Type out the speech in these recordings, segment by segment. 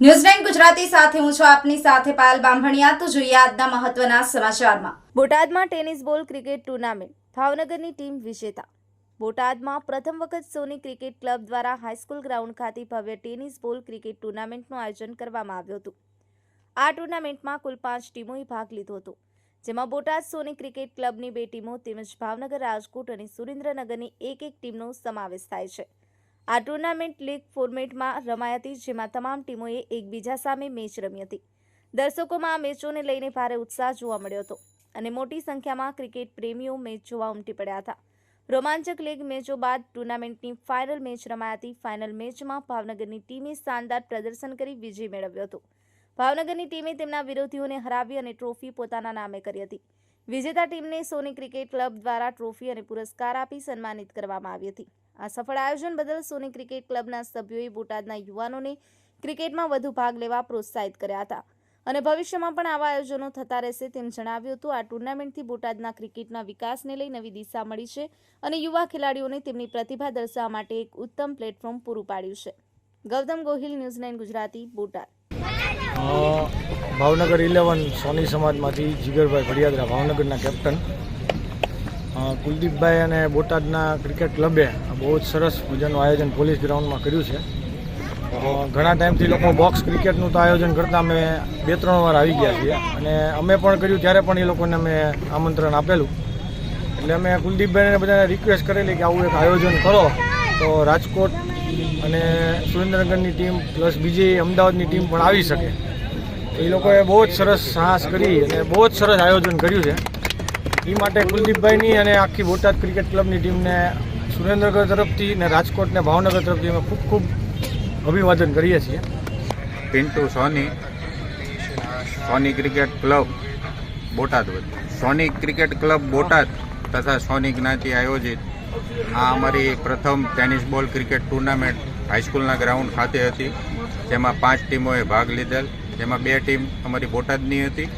News Gujarati સાથે હું છું આપની સાથે પાયલ બામભણિયા તો જોઈએ આજના મહત્વના સમાચારમાં. બોટાદમાં ટેનિસ બોલ ક્રિકેટ ટુર્નામેન્ટ. ભાવનગરની ટીમ વિજેતા. બોટાદમાં પ્રથમ વખત સોની ક્રિકેટ ક્લબ દ્વારા હાઈસ્કૂલ ગ્રાઉન્ડ ખાતે ભવ્ય ટેનિસ બોલ ક્રિકેટ ટુર્નામેન્ટનું આયોજન કરવામાં આવ્યું હતું. આ ટુર્નામેન્ટમાં કુલ પાંચ ટીમોએ ભાગ લીધો હતો. જેમાં બોટાદ સોની ક્રિકેટ ક્લબની બે ટીમો તેમજ ભાવનગર રાજકોટ અને સુરેન્દ્રનગરની એક એક ટીમનો સમાવેશ થાય છે. આ ટુર્નામેન્ટ લીગ ફોર્મેટમાં રમાઈ હતી, જેમાં તમામ ટીમોએ એકબીજા સામે મેચ રમી હતી. દર્શકોમાં આ મેચોને લઈને ભારે ઉત્સાહ જોવા મળ્યો હતો અને મોટી સંખ્યામાં ક્રિકેટ પ્રેમીઓ મેચ જોવા ઉમટી પડ્યા હતા. રોમાંચક લીગ મેચો બાદ ટુર્નામેન્ટની ફાઇનલ મેચ રમાઈ હતી. ફાઇનલ મેચમાં ભાવનગરની ટીમે શાનદાર પ્રદર્શન કરી વિજય મેળવ્યો હતો. ભાવનગરની ટીમે તેમના વિરોધીઓને હરાવી અને ટ્રોફી પોતાના નામે કરી હતી. વિજેતા ટીમને સોની ક્રિકેટ ક્લબ દ્વારા ટ્રોફી અને પુરસ્કાર આપી સન્માનિત કરવામાં આવી હતી. આ સફળ આયોજન બદલ સોની ક્રિકેટ ક્લબના સભ્યોએ બોટાદના યુવાનોને ક્રિકેટમાં વધુ ભાગ લેવા પ્રોત્સાહિત કર્યા હતા. અને ભવિષ્યમાં પણ આવા આયોજનો થતા રહેશે તેમ જણાવ્યું હતું. આ ટુર્નામેન્ટથી બોટાદના ક્રિકેટના વિકાસને લઈ નવી દિશા મળી છે અને યુવા ખેલાડીઓને તેમની પ્રતિભા દર્શાવવા માટે એક ઉત્તમ પ્લેટફોર્મ પૂરું પાડ્યું છે. Gautam Gohil, news nine Gujarati, Botad. Bhavnagar eleven Soni સમાજમાંથી જીગરભાઈ ભડિયાદરા, ભાવનગરના કેપ્ટન. કુલદીપભાઈ અને બોટાદના ક્રિકેટ ક્લબે બહુ જ સરસ મજાનું આયોજન પોલીસ ગ્રાઉન્ડમાં કર્યું છે. ઘણા ટાઈમથી લોકો બોક્સ ક્રિકેટનું તો આયોજન કરતાં અમે બે ત્રણ વાર આવી ગયા છીએ અને અમે પણ કર્યું, ત્યારે પણ એ લોકોને અમે આમંત્રણ આપેલું. એટલે અમે કુલદીપભાઈને બધાને રિક્વેસ્ટ કરેલી કે આવું એક આયોજન કરો. તો રાજકોટ અને સુરેન્દ્રનગરની ટીમ પ્લસ બીજી અમદાવાદની ટીમ પણ આવી શકે. એ લોકોએ બહુ જ સરસ સાહસ કરી અને બહુ જ સરસ આયોજન કર્યું છે. એ માટે કુલદીપભાઈની અને આખી બોટાદ ક્રિકેટ ક્લબની ટીમને સુરેન્દ્રનગર તરફથી ને રાજકોટ ને ભાવનગર તરફથી અમે ખૂબ ખૂબ અભિવાદન કરીએ છીએ. Pintu, Soni. Soni cricket club Botad Soni cricket club Botad તથા સોની જ્ઞાતિ આયોજિત આ અમારી પ્રથમ ટેનિસ બોલ ક્રિકેટ ટુર્નામેન્ટ હાઈસ્કૂલના ગ્રાઉન્ડ ખાતે હતી. જેમાં પાંચ ટીમોએ ભાગ લીધેલ. જેમાં બે ટીમ અમારી બોટાદની હતી.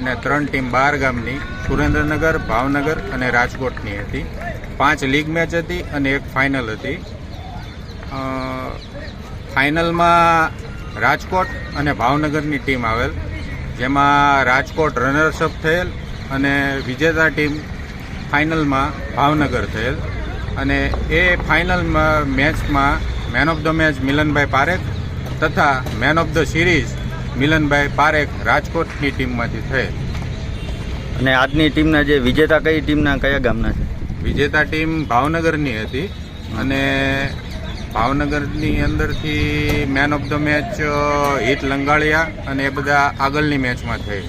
અને ત્રણ ટીમ બહાર ગામની, સુરેન્દ્રનગર, ભાવનગર અને રાજકોટની હતી. પાંચ લીગ મેચ હતી અને એક ફાઇનલ હતી. ફાઇનલમાં રાજકોટ અને ભાવનગરની ટીમ આવેલ, જેમાં રાજકોટ રનર્સઅપ થયેલ અને વિજેતા ટીમ ફાઇનલમાં ભાવનગર થયેલ. અને એ ફાઇનલમાં મેચમાં man of the match Milanbhai Parekh તથા man of the series Milanbhai Parekh રાજકોટની ટીમમાંથી થયેલ. અને આજની ટીમના જે વિજેતા કઈ ટીમના કયા ગામના છે? વિજેતા ટીમ ભાવનગરની હતી અને ભાવનગરની અંદરથી મેન ઓફ ધ મેચ હિત લંગાળિયા અને એ બધા આગળની મેચમાં થઈ